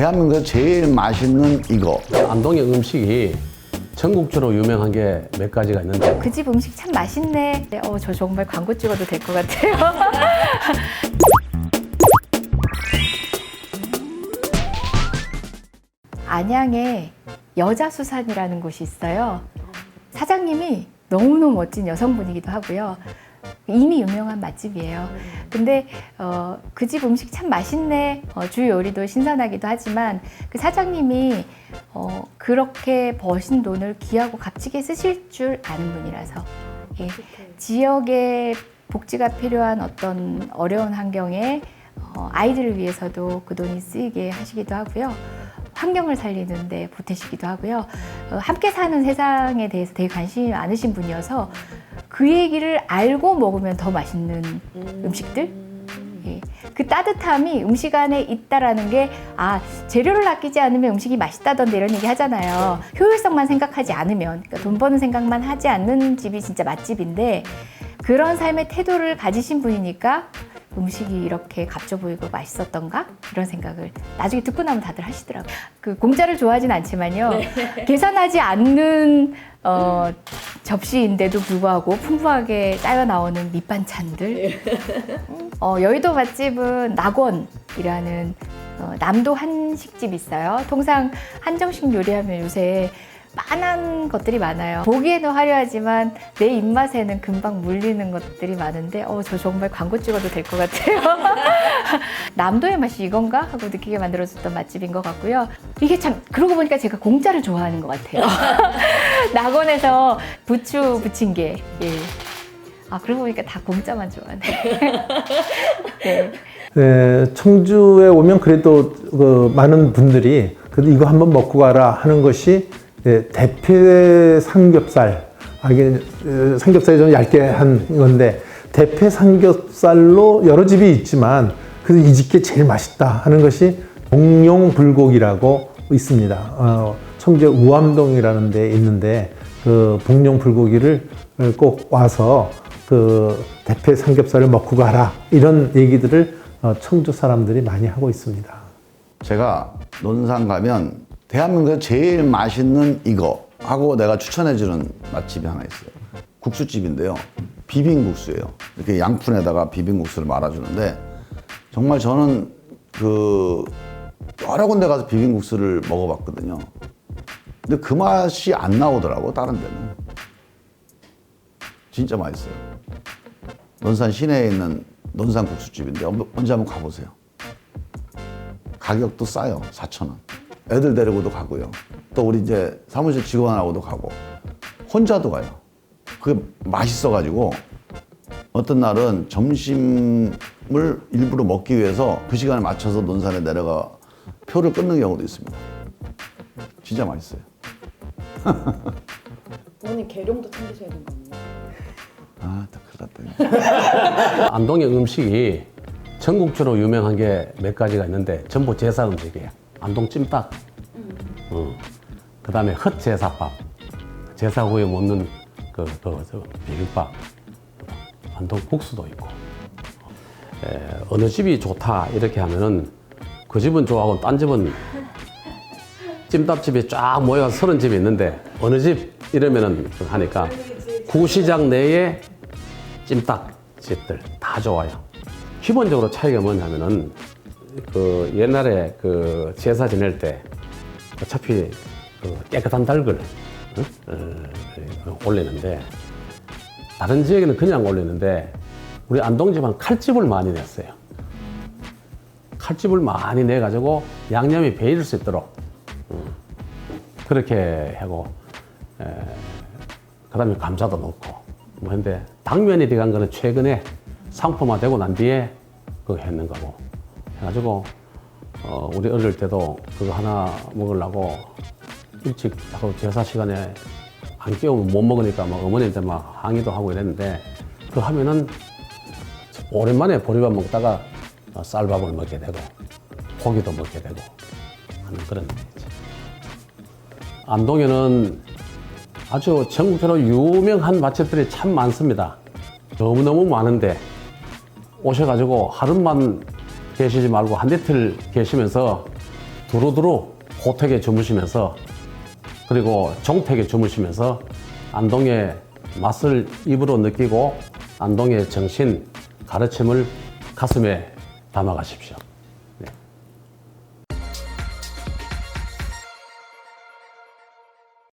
대한민국에서 제일 맛있는 이거. 안동의 음식이 전국적으로 유명한 게 몇 가지가 있는데 그 집 음식 참 맛있네. 네, 어, 저 정말 광고 찍어도 될 것 같아요. 안양에 여자수산이라는 곳이 있어요. 사장님이 너무너무 멋진 여성분이기도 하고요. 이미 유명한 맛집이에요. 근데 어, 그 집 음식 참 맛있네. 어, 주 요리도 신선하기도 하지만 그 사장님이 어, 그렇게 버신 돈을 귀하고 값지게 쓰실 줄 아는 분이라서 예, 지역의 복지가 필요한 어떤 어려운 환경에 어, 아이들을 위해서도 그 돈이 쓰이게 하시기도 하고요. 환경을 살리는데 보태시기도 하고요. 어, 함께 사는 세상에 대해서 되게 관심이 많으신 분이어서 그 얘기를 알고 먹으면 더 맛있는 음 식들? 예. 그 따뜻함이 음식 안에 있다라는 게, 아, 재료를 아끼지 않으면 음식이 맛있다던데 이런 얘기 하잖아요. 효율성만 생각하지 않으면, 그러니까 돈 버는 생각만 하지 않는 집이 진짜 맛집인데, 그런 삶의 태도를 가지신 분이니까 음식이 이렇게 값져 보이고 맛있었던가? 이런 생각을 나중에 듣고 나면 다들 하시더라고요. 그 공짜를 좋아하진 않지만요. 계산하지 않는 어, 접시인데도 불구하고 풍부하게 쌓여 나오는 밑반찬들. 어, 여의도 맛집은 낙원이라는 어, 남도 한식집 있어요. 통상 한정식 요리하면 요새 많은 것들이 많아요. 보기에는 화려하지만 내 입맛에는 금방 물리는 것들이 많은데, 어, 저 정말 광고 찍어도 될 것 같아요. 남도의 맛이 이건가? 하고 느끼게 만들어줬던 맛집인 것 같고요. 이게 참, 그러고 보니까 제가 공짜를 좋아하는 것 같아요. 낙원에서 부추 부침개. 예. 아, 그러고 보니까 다 공짜만 좋아하네. 네. 네, 청주에 오면 그래도 그 많은 분들이 그래도 이거 한번 먹고 가라 하는 것이 네, 대패 삼겹살. 아, 이게 어, 삼겹살이 좀 얇게 한 건데 대패 삼겹살로 여러 집이 있지만 그래도 이 집게 제일 맛있다 하는 것이 동용 불고기라고 있습니다. 어, 청주 우암동이라는 데 있는데 그 복룡 불고기를 꼭 와서 그 대패 삼겹살을 먹고 가라 이런 얘기들을 어, 청주 사람들이 많이 하고 있습니다. 제가 논산 가면 대한민국에서 제일 맛있는 이거 하고 내가 추천해주는 맛집이 하나 있어요. 국수집인데요. 비빔국수예요. 이렇게 양푼에다가 비빔국수를 말아주는데 정말 저는 그 여러 군데 가서 비빔국수를 먹어봤거든요. 근데 그 맛이 안 나오더라고 다른 데는. 진짜 맛있어요. 논산 시내에 있는 논산 국수집인데 언제 한번 가보세요. 가격도 싸요. 4천 원. 애들 데리고도 가고요. 또 우리 이제 사무실 직원하고도 가고 혼자도 가요. 그게 맛있어가지고 어떤 날은 점심을 일부러 먹기 위해서 그 시간에 맞춰서 논산에 내려가 표를 끊는 경우도 있습니다. 진짜 맛있어요. 부모님 계룡도 챙기셔야 되는 거 아니에요? 아, 또 큰일 났다. 안동의 음식이 전국적으로 유명한 게 몇 가지가 있는데 전부 제사 음식이에요. 안동 찜닭, 어. 그 다음에 헛제사밥, 제사 후에 먹는 그, 그, 저 비빔밥, 안동 국수도 있고. 에, 어느 집이 좋다 이렇게 하면은 그 집은 좋아하고 딴 집은 찜닭집이 쫙 모여 서른 집이 있는데 어느 집 이러면은 좀 하니까 구시장 내에 찜닭 집들 다 좋아요. 기본적으로 차이가 뭐냐면은 그 옛날에 그 제사 지낼 때 어차피 그 깨끗한 닭을 어? 어, 올리는데 다른 지역에는 그냥 올리는데 우리 안동 집은 칼집을 많이 냈어요. 칼집을 많이 내 가지고 양념이 배일 수 있도록 음, 그렇게 하고 에, 그다음에 감자도 넣고 뭐 했는데 당면이 들어간 거는 최근에 상품화 되고 난 뒤에 그거 했는 거고 해가지고 어, 우리 어릴 때도 그거 하나 먹으려고 일찍 하고 제사 시간에 안 깨우면 못 먹으니까 막 어머니한테 막 항의도 하고 이랬는데 그 하면은 오랜만에 보리밥 먹다가 어, 쌀밥을 먹게 되고 고기도 먹게 되고 하는 그런. 안동에는 아주 전국적으로 유명한 맛집들이 참 많습니다. 너무너무 많은데 오셔가지고 하루만 계시지 말고 한 이틀 계시면서 두루두루 호택에 주무시면서 그리고 정택에 주무시면서 안동의 맛을 입으로 느끼고 안동의 정신 가르침을 가슴에 담아가십시오.